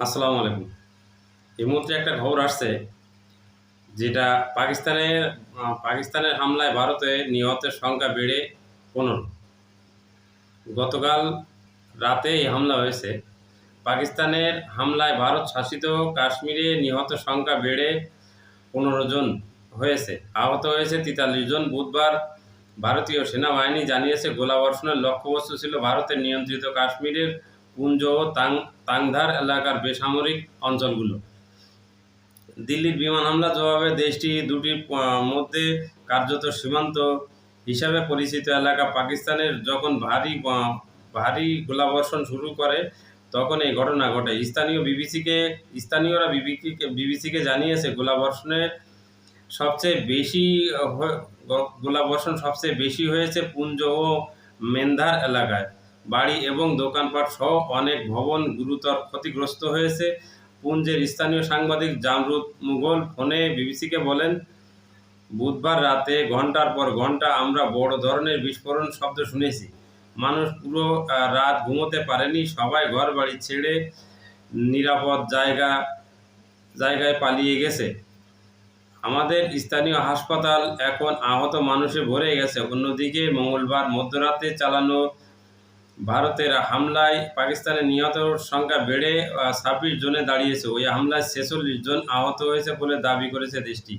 আসসালামু আলাইকুম। এই মুহূর্তে একটা খবর আসছে যেটা পাকিস্তানের পাকিস্তানের হামলায় ভারতে নিহতের সংখ্যা বেড়ে পনেরো। গতকাল রাতে এই হামলা হয়েছে। পাকিস্তানের হামলায় ভারত শাসিত কাশ্মীরে নিহত সংখ্যা বেড়ে পনেরো জন হয়েছে। আহত হয়েছে তেতাল্লিশ জন। বুধবার ভারতীয় সেনাবাহিনী জানিয়েছে গোলাবর্ষণের লক্ষ্যবস্তু ছিল ভারতের নিয়ন্ত্রিত কাশ্মীরের পুঞ্জ ও তাং তাংধার এলাকার বেসামরিক অঞ্চলগুলো। দিল্লির বিমান হামলা জবাবে দেশটি দুটির মধ্যে কার্যত সীমান্ত হিসাবে পরিচিত এলাকা। পাকিস্তানের যখন ভারী ভারী গোলাবর্ষণ শুরু করে, তখন এই ঘটনা ঘটে। স্থানীয় বিবিসিকে, স্থানীয়রা বিবিসিকে বিবিসিকে জানিয়েছে, গোলাবর্ষণের সবচেয়ে বেশি গোলাবর্ষণ সবচেয়ে বেশি হয়েছে পুঞ্জ ও মেন্ধার এলাকায়। বাড়ি এবং দোকানপাট সহ অনেক ভবন গুরুতর ক্ষতিগ্রস্ত হয়েছে। পুঞ্জের স্থানীয় সাংবাদিক জামরুদ মুঘল ফোনে বিবিসিকে বলেন, বুধবার রাতে ঘণ্টার পর ঘণ্টা আমরা বড় ধরনের বিস্ফোরণ শব্দ শুনেছি। মানুষ পুরো রাত ঘুমোতে পারেনি। সবাই ঘর বাড়ি ছেড়ে নিরাপদ জায়গা, জায়গায় পালিয়ে গেছে। আমাদের স্থানীয় হাসপাতাল এখন আহত মানুষে ভরে গেছে। অন্যদিকে মঙ্গলবার মধ্যরাতে চালানো ভারতের হামলায় পাকিস্তানের নিহতর সংখ্যা বেড়ে ছাব্বিশ জনে দাঁড়িয়েছে। ওই হামলায় ছেচল্লিশ জন আহত হয়েছে বলে দাবি করেছে দেশটি।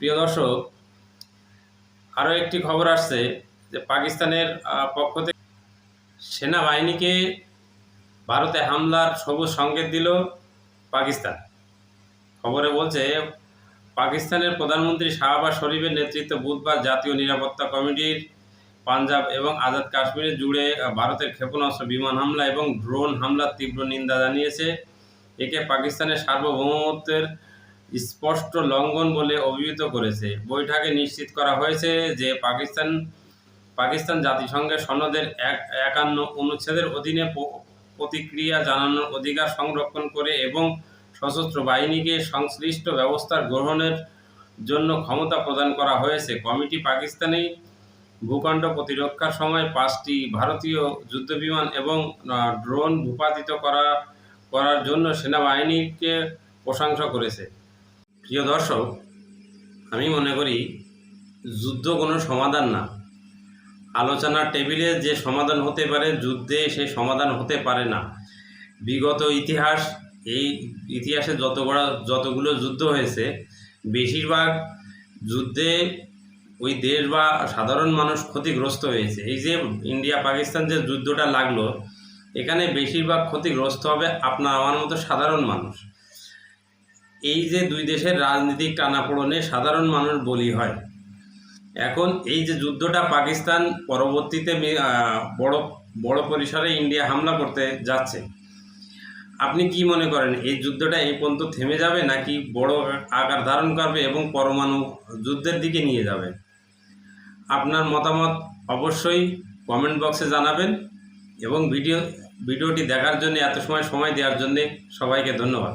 প্রিয় দর্শক, আরও একটি খবর আসছে যে পাকিস্তানের পক্ষ থেকে সেনাবাহিনীকে ভারতে হামলার সবুজ সংকেত দিল পাকিস্তান। খবরে বলছে, পাকিস্তানের প্রধানমন্ত্রী শাহবাজ শরীফের নেতৃত্বে বুধবার জাতীয় নিরাপত্তা কমিটির পাঞ্জাব এবং আজাদ কাশ্মীরে জুড়ে ভারতের ক্ষেপণাস্ত্র, বিমান হামলা এবং ড্রোন হামলার তীব্র নিন্দা জানিয়েছে। একে পাকিস্তানের সার্বভৌমত্বের স্পষ্ট লঙ্ঘন বলে অভিহিত করেছে। বৈঠকে নিশ্চিত করা হয়েছে যে পাকিস্তান পাকিস্তান জাতিসংঘের সনদের এক, একান্ন অনুচ্ছেদের অধীনে প্রতিক্রিয়া জানানোর অধিকার সংরক্ষণ করে এবং সশস্ত্র বাহিনীকে সংশ্লিষ্ট ব্যবস্থা গ্রহণের জন্য ক্ষমতা প্রদান করা হয়েছে। কমিটি পাকিস্তানি ভূখণ্ড প্রতিরক্ষার সময় পাঁচটি ভারতীয় যুদ্ধবিমান এবং ড্রোন ভূপাতিত করা, করার জন্য সেনাবাহিনীকে প্রশংসা করেছে। প্রিয় দর্শক, আমি মনে করি যুদ্ধ কোনো সমাধান না। আলোচনার টেবিলে যে সমাধান হতে পারে, যুদ্ধে সেই সমাধান হতে পারে না। বিগত ইতিহাস, এই ইতিহাসে যত বড়, যতগুলো যুদ্ধ হয়েছে, বেশিরভাগ যুদ্ধে ওই দেশ বা সাধারণ মানুষ ক্ষতিগ্রস্ত হয়েছে। এই যে ইন্ডিয়া পাকিস্তান যে যুদ্ধটা লাগল, এখানে বেশিরভাগ ক্ষতিগ্রস্ত হবে আপনার, আমার মতো সাধারণ মানুষ। এই যে দুই দেশের রাজনৈতিক টানাপোড়নে সাধারণ মানুষ বলি হয়। এখন এই যে যুদ্ধটা পাকিস্তান পরবর্তীতে বড় বড় পরিসরে ইন্ডিয়া হামলা করতে যাচ্ছে। আপনি কি মনে করেন, এই যুদ্ধটা এই পর্যন্ত থেমে যাবে নাকি বড় আকার ধারণ করবে এবং পরমাণু যুদ্ধের দিকে নিয়ে যাবে? আপনার মতামত অবশ্যই কমেন্ট বক্সে জানাবেন এবং ভিডিও ভিডিওটি দেখার জন্য, এত সময় সময় দেওয়ার জন্যে সবাইকে ধন্যবাদ।